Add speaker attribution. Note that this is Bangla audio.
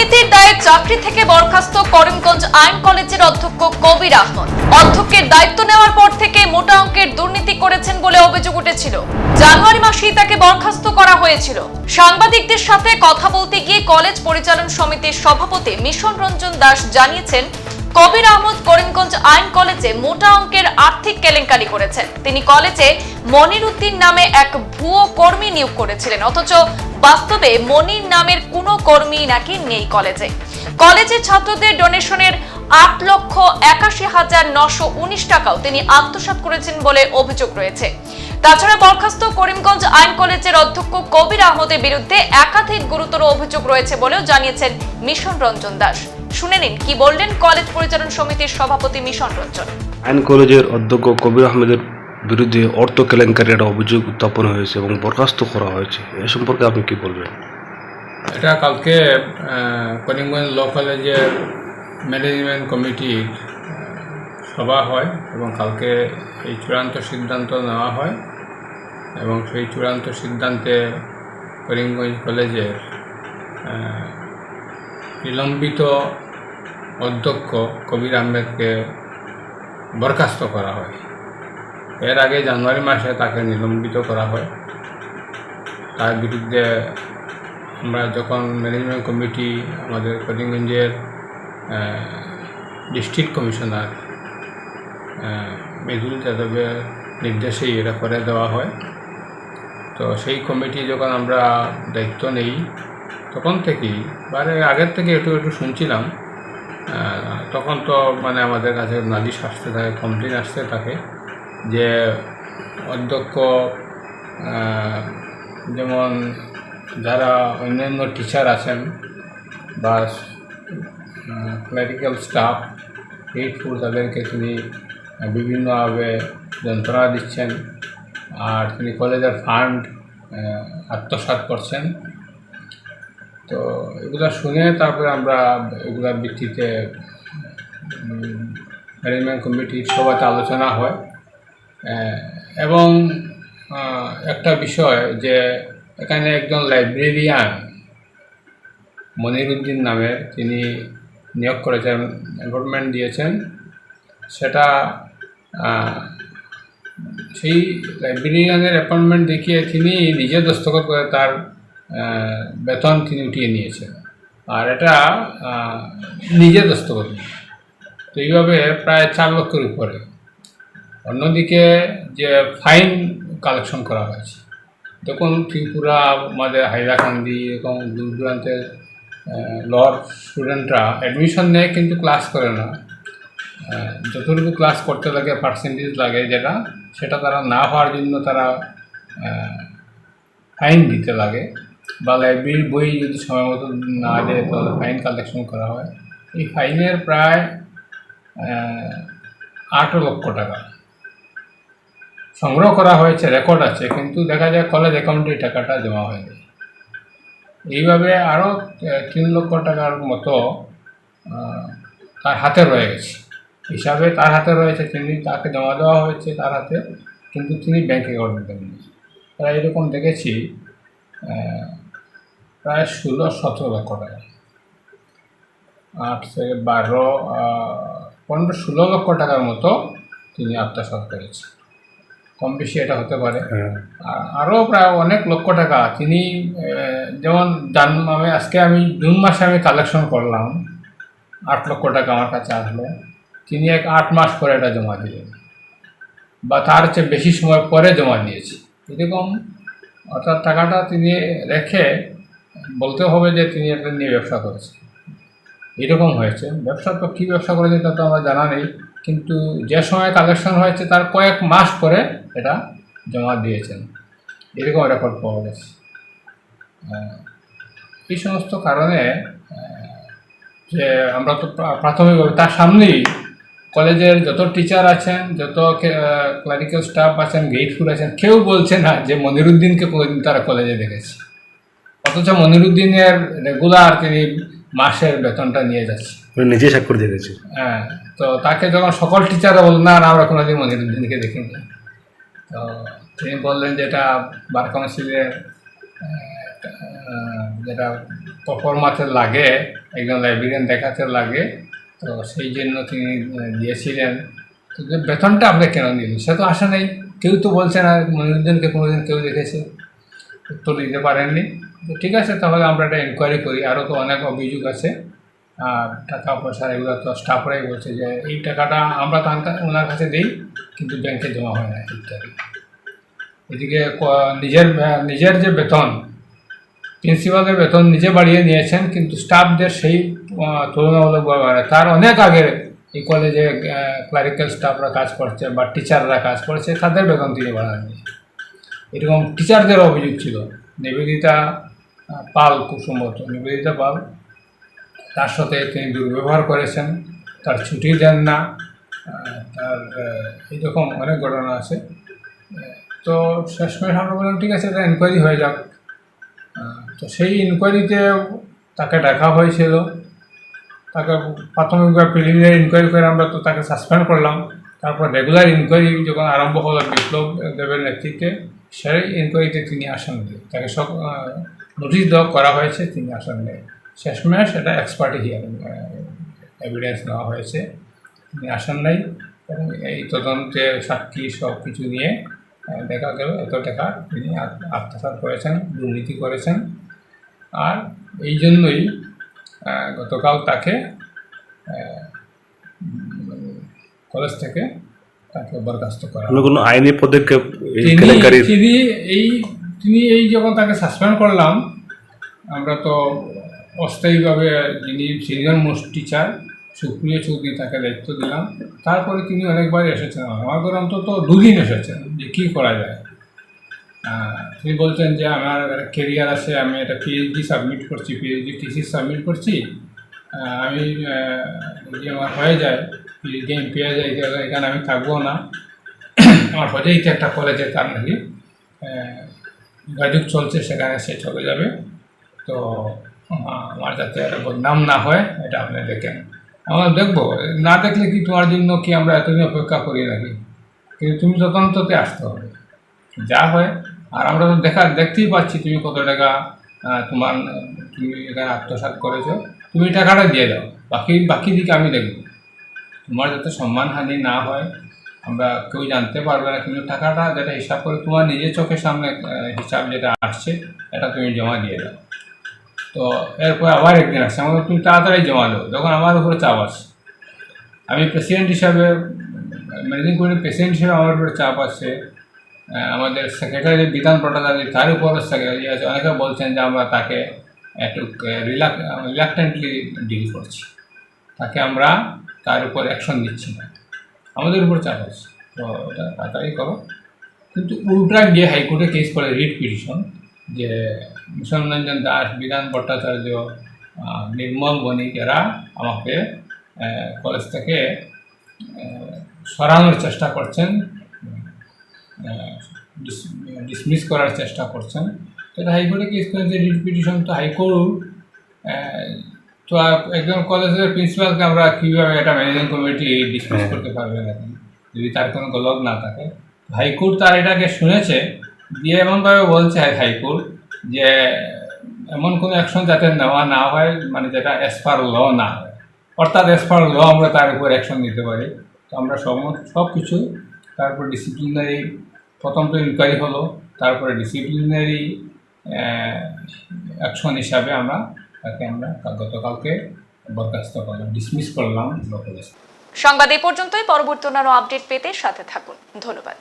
Speaker 1: দুর্নীতির দায়ে চাকরি থেকে বরখাস্ত করিমগঞ্জ আইন কলেজের অধ্যক্ষ কবির আহমদ। অধ্যক্ষের দায়িত্ব নেওয়ার পর থেকে মোটা অঙ্কের দুর্নীতি করেছেন বলে অভিযোগ উঠেছিল। জানুয়ারি মাসেই তাকে বরখাস্ত করা হয়েছিল। সাংবাদিকদের সাথে কথা বলতে গিয়ে কলেজ পরিচালন সমিতির সভাপতি মিশন রঞ্জন দাস জানিয়েছেন, কবির আহমদ করিমগঞ্জ আইন কলেজে মোটা অঙ্কের আর্থিক কেলেঙ্কারি করেছেন। তিনি কলেজে মনির উদ্দিন নামে এক ভুয়ো কর্মী নিয়োগ করেছিলেন। অথচ বাস্তবে মনির নামের কোনো কর্মী নাকি নেই কলেজে। কলেজের ছাত্রদের ডোনেশনের আট লক্ষ একাশি হাজার নশো উনিশ টাকাও তিনি আত্মসাৎ করেছেন বলে অভিযোগ রয়েছে। তাছাড়া বরখাস্ত করিমগঞ্জ আইন কলেজের অধ্যক্ষ কবির আহমদের বিরুদ্ধে একাধিক গুরুতর অভিযোগ রয়েছে বলেও জানিয়েছেন মিশন রঞ্জন দাস। শুনে নিন, কি বললেন কলেজ পরিচালন সমিতির সভাপতি মিশন রঞ্জন।
Speaker 2: আইন কলেজের অধ্যক্ষ কবির আহমেদের বিরুদ্ধে অর্থ কেলেঙ্কারি একটা অভিযোগ উত্থাপন হয়েছে এবং বরখাস্ত করা হয়েছে। এ সম্পর্কে আপনি কি বলবেন?
Speaker 3: এটা কালকে করিমগঞ্জ ল কলেজের ম্যানেজমেন্ট কমিটির সভা হয় এবং কালকে এই চূড়ান্ত সিদ্ধান্ত নেওয়া হয় এবং সেই চূড়ান্ত সিদ্ধান্তে করিমগঞ্জ কলেজের আহ, বিলম্বিত অধ্যক্ষ কবির আহমেদকে বরখাস্ত করা হয়। এর আগে জানুয়ারি মাসে তাকে নিলম্বিত করা হয়। তার বিরুদ্ধে আমরা যখন ম্যানেজমেন্ট কমিটি, আমাদের করিমগঞ্জের ডিস্ট্রিক্ট কমিশনার মৃদুল যাদবের নির্দেশেই এটা করে দেওয়া হয়। তো সেই কমিটি যখন আমরা দায়িত্ব নেই, তখন থেকেই বারে আগের থেকে একটু একটু শুনছিলাম তখন তো মানে আমাদের কাছে নালিশ আসতে থাকে কমপ্লেন আসতে থাকে। যে অধ্যক্ষ যেমন যারা অন্যান্য টিচার আছেন বা ক্লারিক্যাল স্টাফ এইটফুল তাদেরকে তিনি বিভিন্নভাবে যন্ত্রণা দিচ্ছেন আর তিনি কলেজের ফান্ড আত্মসাৎ করছেন। তো এগুলো শুনে তারপরে আমরা এগুলোর ভিত্তিতে ম্যানেজমেন্ট কমিটির সভাতে আলোচনা হয়। এবং একটা বিষয় যে এখানে একজন লাইব্রেরিয়ান, মনিরুদ্দিন নামে তিনি নিয়োগ করেছেন, অ্যাপয়েন্টমেন্ট দিয়েছেন। সেটা সেই লাইব্রেরিয়ানের অ্যাপয়েন্টমেন্ট দেখিয়ে তিনি নিজে দস্তখত করে তার বেতন তিনি উঠিয়ে নিয়েছেন। আর এটা নিজে দস্তখত। তো এইভাবে প্রায় চার লক্ষের উপরে। অন্যদিকে যে ফাইন কালেকশন করা হয়েছে, দেখুন ত্রিপুরা, আমাদের হাইলাকান্দি এরকম দূর দূরান্তের লর স্টুডেন্টরা অ্যাডমিশন নেয় কিন্তু ক্লাস করে না। যতটুকু ক্লাস করতে লাগে পার্সেন্টেজ লাগে যেটা, সেটা তারা না হওয়ার জন্য তারা ফাইন দিতে লাগে বা লাইব্রেরির বই যদি সময় মতো না দেয়, তাহলে ফাইন কালেকশন করা হয়। এই ফাইনের প্রায় আট লক্ষ টাকা। সংগ্রহ করা হয়েছে রেকর্ড আছে, কিন্তু দেখা যায় কলেজ অ্যাকাউন্টে টাকাটা জমা হয়নি। এইভাবে আরও তিন লক্ষ টাকার মতো তার হাতে রয়ে গেছে। হিসাবে তার হাতে রয়েছে, তিনি তাকে জমা দেওয়া হয়েছে তার হাতে, কিন্তু তিনি ব্যাংক অ্যাকাউন্টে দেননি। প্রায় এরকম দেখেছি প্রায় ষোলো সতেরো লক্ষ টাকা আট থেকে বারো পনেরো ষোলো লক্ষ টাকার মতো তিনি আত্মসাৎ করেছে কম বেশি এটা হতে পারে।
Speaker 2: হ্যাঁ।
Speaker 3: আরও প্রায় অনেক লক্ষ টাকা তিনি যেমন জান আমি আজকে আমি জুন মাসে আমি কালেকশন করলাম। আট লক্ষ টাকা আমার কাছে আসলো। তিনি এক আট মাস পরে এটা জমা দিলেন। বা তার চেয়ে বেশি সময় পরে জমা দিয়েছে। এরকম অর্থাৎ টাকাটা তিনি রেখে বলতে হবে যে তিনি এটা নিয়ে ব্যবসা করেছেন। এরকম হয়েছে। ব্যবসা তো কী ব্যবসা করেছে তা তো আমার জানা নেই। কিন্তু যে সময় কালেকশন হয়েছে তার কয়েক মাস পরে এটা জমা দিয়েছেন। এরকম রেকর্ড পাওয়া গেছে। এই সমস্ত কারণে যে আমরা তো প্রা- প্রাথমিকভাবে তার সামনেই কলেজের যত টিচার আছেন, যত ক্লারিক্যাল স্টাফ আছেন গেটফুল আছেন, কেউ বলছে না যে মনিরুদ্দিনকে কোনোদিন তারা কলেজে দেখেছে। অথচ মনিরুদ্দিনের রেগুলার তিনি মাসের বেতনটা নিয়ে যাচ্ছে।
Speaker 2: উনি নিজে স্বাক্ষর দিয়ে গেছে।
Speaker 3: হ্যাঁ তো তাকে যখন সকল টিচাররা বললেন না আমরা কোনোদিন মনিরুদ্দিনকে দেখিনি। তো তিনি বললেন যে এটা বার কাউন্সিলের যেটা পারফরমাতে লাগে, একজন লাইব্রেরিয়ান দেখাতে লাগে, তো সেই জন্য তিনি দিয়েছিলেন। তো যে বেতনটা আপনি কেন দিলেন সে তো আসে নাই। কেউ তো বলছে না মনিরুদ্দিনকে কোনোদিন কেউ দেখেছে। উত্তর দিতে পারেননি। তো ঠিক আছে, তাহলে আমরা একটা ইনকোয়ারি করি। আরও তো অনেক অভিযোগ আছে। আর টাকা পয়সা এগুলো তো স্টাফরাই বলছে যে এই টাকাটা আমরা তার ওনার কাছে দিই কিন্তু ব্যাংকে জমা হয় না ইত্যাদি। এদিকে নিজের নিজের যে বেতন প্রিন্সিপালের বেতন নিজে বাড়িয়ে নিয়েছেন কিন্তু স্টাফদের সেই আহ, তুলনামূলকভাবে বাড়ে। তার অনেক আগে এই কলেজে ক্লারিক্যাল স্টাফরা কাজ করছে বা টিচাররা কাজ করছে তাদের বেতন তিনি বাড়াননি। এরকম টিচারদের অভিযোগ ছিল। নিবেদিতা পাল সম্ভবত নিবেদিতা পাল তার সাথে তিনি দুর্ব্যবহার করেছেন, তার ছুটি দেন না তার এইরকম অনেক ঘটনা আছে। তো শেষমেশ আমরা বললাম, ঠিক আছে, এটা এনকোয়ারি হয়ে যাক। তো সেই ইনকোয়ারিতে তাকে ডাকা হয়েছিল। তাকে প্রাথমিকভাবে প্রিলিমিনারি ইনকোয়ারি করে আমরা তো তাকে সাসপেন্ড করলাম। তারপর রেগুলার ইনকোয়ারি যখন আরম্ভ হলো বিপ্লব দেবের নেতৃত্বে, সেই ইনকোয়ারিতে তিনি আসেন তাকে সব নোটিশ দেওয়া করা হয়েছে, তিনি আসেন নেই শেষমেশ এটা এক্সপার্টি হিয়ারিং এভিডেন্স নেওয়া হয়েছে। তিনি আসেন নাই এবং এই তদন্তে সাক্ষী সব কিছু নিয়ে দেখা গেল এত টাকা তিনি আত- আত্মসাৎ করেছেন দুর্নীতি করেছেন। আর এই জন্যই গতকাল তাকে কলেজ থেকে তাকে বরখাস্ত করা
Speaker 2: কোনো আইনি পদক্ষেপ
Speaker 3: তিনি এই তিনি এই যখন তাকে সাসপেন্ড করলাম আমরা তো অস্থায়ীভাবে যিনি সিনিয়র মোস্ট টিচার সুপ্রিয় চৌধুরী তাকে দায়িত্ব দিলাম। তারপরে তিনি অনেকবার এসেছেন। আমার ঘরে অন্তত দুদিন এসেছেন যে কী করা যায়। তিনি বলছেন যে আমার কেরিয়ার আছে, আমি একটা পিএইচডি সাবমিট করছি পিএইচডি টিসি সাবমিট করছি। আমি যদি আমার হয়ে যায় পিএইচডি এম পেয়ে যায় এখানে- আমি থাকব না। আমার হজেইতে একটা কলেজে তার নাকি যোগাযোগ চলছে, সেখানে সে চলে যাবে। তো আমার যাতে বদনাম না হয়, এটা আপনি দেখেন। আমরা দেখব, না দেখলে কি তোমার জন্য কি আমরা এতদিন অপেক্ষা করি নাকি? কিন্তু তুমি তদন্ততে আসতে হবে। যা হয়, আর আমরা তো দেখা, দেখতেই পাচ্ছি তুমি কত টাকা তোমার, তুমি এখানে আত্মসাৎ করেছ, তুমি টাকাটা দিয়ে দাও, বাকি বাকি দিকে আমি দেখব। তোমার যাতে সম্মানহানি না হয়, আমরা কেউ জানতে পারবে না, কিন্তু টাকাটা যেটা হিসাব করে তোমার নিজের চোখের সামনে হিসাব যেটা আসছে, এটা তুমি জমা দিয়ে দাও। তো এরপর আবার একদিন আসছে। আমাকে তুমি তাড়াতাড়ি জমা দেবো তখন আমার উপরে চাপ আসছে। আমি প্রেসিডেন্ট হিসাবে ম্যানেজিং কমিটির প্রেসিডেন্ট হিসেবে আমার উপরে চাপ আহ, আমাদের সেক্রেটারি বিধান ভট্টাচার্য তার উপরও সেক্রেটারি আছে। অনেকে বলছেন যে আমরা তাকে একটু রিলাক রিলাক্টেন্টলি ডিল করছি। তাকে আমরা তার উপর অ্যাকশন দিচ্ছি না। আমাদের উপর চাপ আছে তো এটা তাড়াতাড়ি করো। কিন্তু উল্টা গিয়ে হাইকোর্টে কেস করে রিট পিটিশন যে মিশন রঞ্জন দাস বিধান ভট্টাচার্য নির্মল বণিক এরা আমাকে কলেজ থেকে সরানোর চেষ্টা করছেন ডিসমিস করার চেষ্টা করছেন। তো এটা হাইকোর্টে কেস করেছে রিট পিটিশন তো হাইকোর্ট তো একজন কলেজের প্রিন্সিপালকে আমরা কীভাবে একটা ম্যানেজিং কমিটি ডিসমিস
Speaker 2: হ্যাঁ।
Speaker 3: করতে পারবে নাকি যদি তার কোনো গলদ না থাকে। হাইকোর্ট তার এটাকে শুনেছে দিয়ে এমনভাবে বলছে হাইকোর্ট যে এমন কোনো অ্যাকশন যাতে নেওয়া না হয় মানে যেটা অ্যাজ পার ল না হয়। অর্থাৎ অ্যাজ পার ল আমরা তার উপর অ্যাকশন নিতে পারি। তো আমরা সব সব কিছু তারপর ডিসিপ্লিনারি প্রথম তো ইনকোয়ারি হলো, তারপরে ডিসিপ্লিনারি অ্যাকশন হিসাবে আমরা তাকে আমরা গতকালকে বরখাস্ত করলাম ডিসমিস করলাম
Speaker 1: সংবাদ এই পর্যন্তই, পরবর্তী অন্যান্য আপডেট পেতে সাথে থাকুন। ধন্যবাদ।